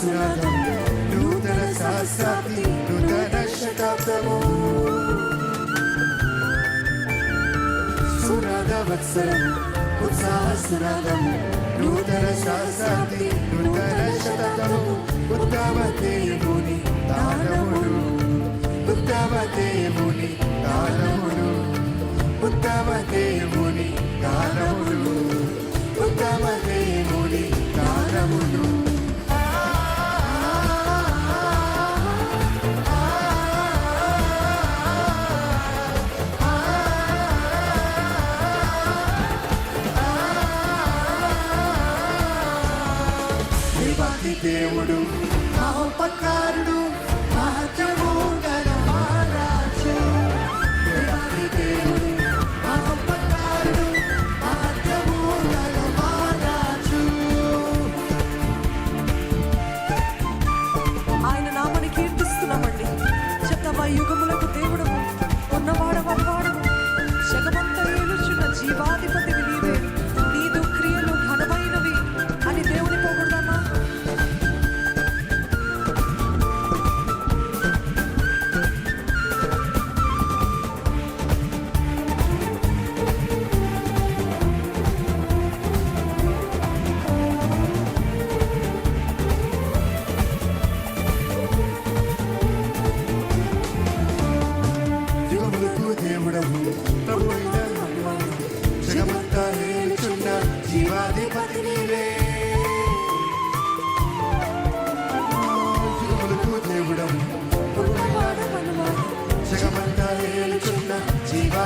స్నానము నూతన సహస్రాబ్ది నూతన శతాబ్దము సురాధ వత్సరము ఉత్సాహ సురాధము నూతన శాస్త్ర ఉపకారుడు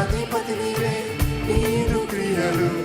అధిపతి నీవే నీరు క్రియలు.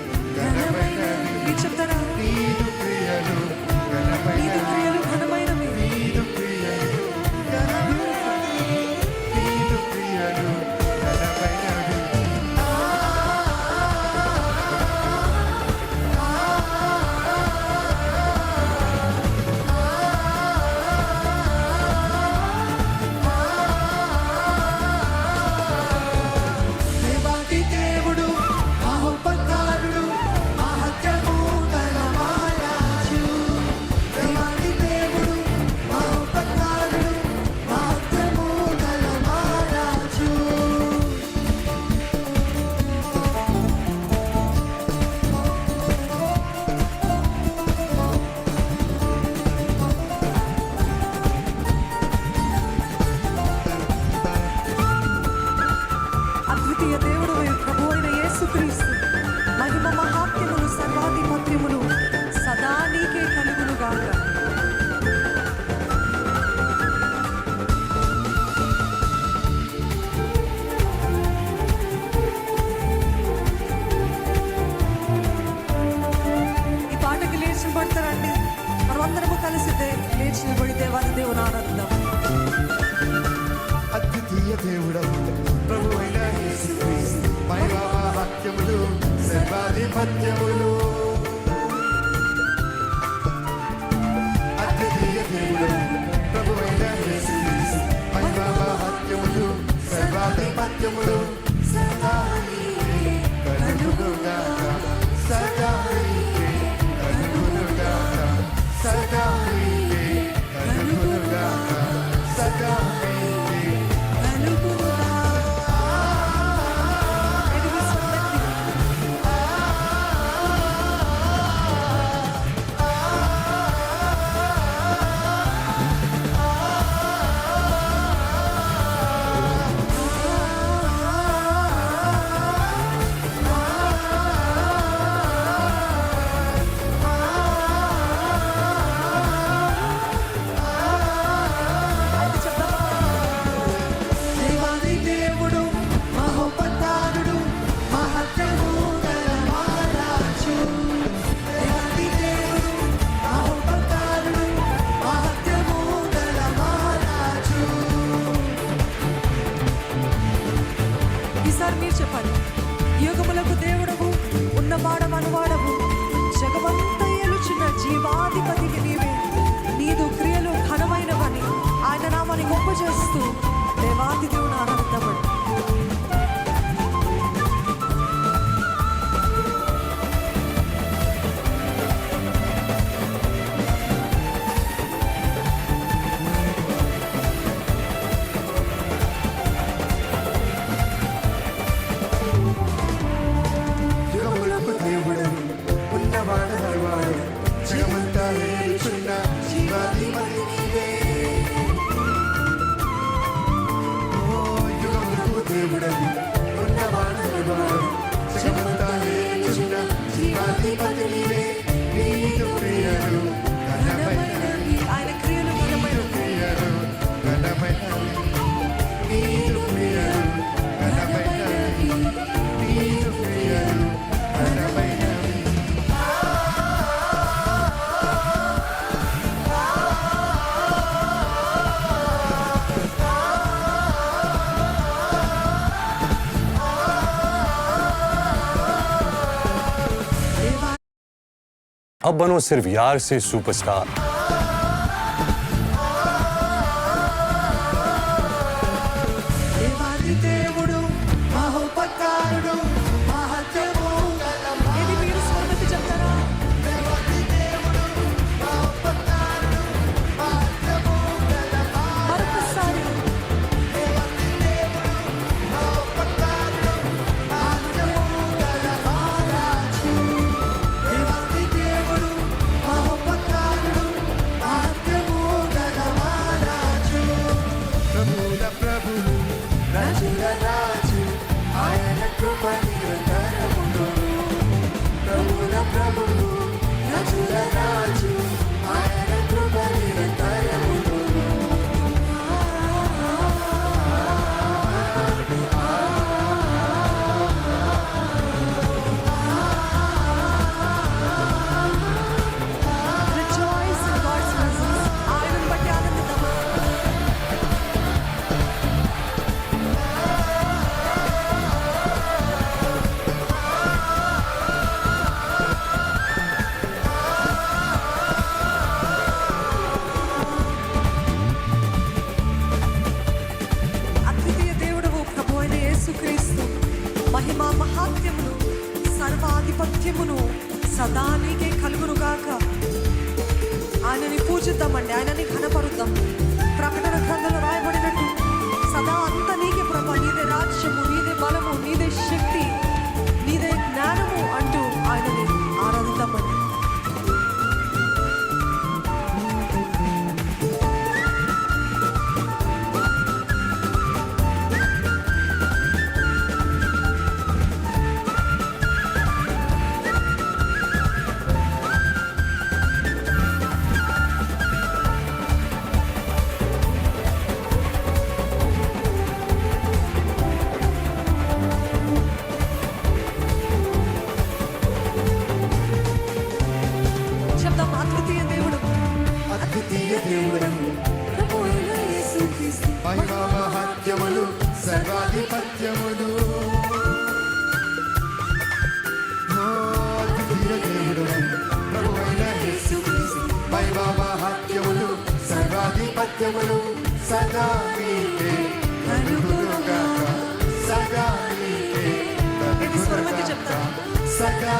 Lord. just பதிலே நீ உரியரும் अब बनो सिर्फ़ यार से सुपरस्टार। దా నీకే కలుగునుగాక ఆయనని పూజిద్దామండి ఆయనని ఘనపరుద్దాం. ప్రకటన గ్రంథంలో రాయబడినట్టు సదా అంత నీకే ప్రభా నీదే రాజ్యము నీదే బలము నీదే శక్తి నీదే జ్ఞానము అంటూ ఆయనని ఆరాధిద్దామండి. ఆత్మీయ దేవుడను మహిమామహత్యములు సర్వాధిపత్యములు. ఆత్మీయ దేవుడను ప్రభు అయిన యేసుక్రీస్తు మహిమామహత్యములు సర్వాధిపత్యములు. సదా మీకే సదా మీకే సదా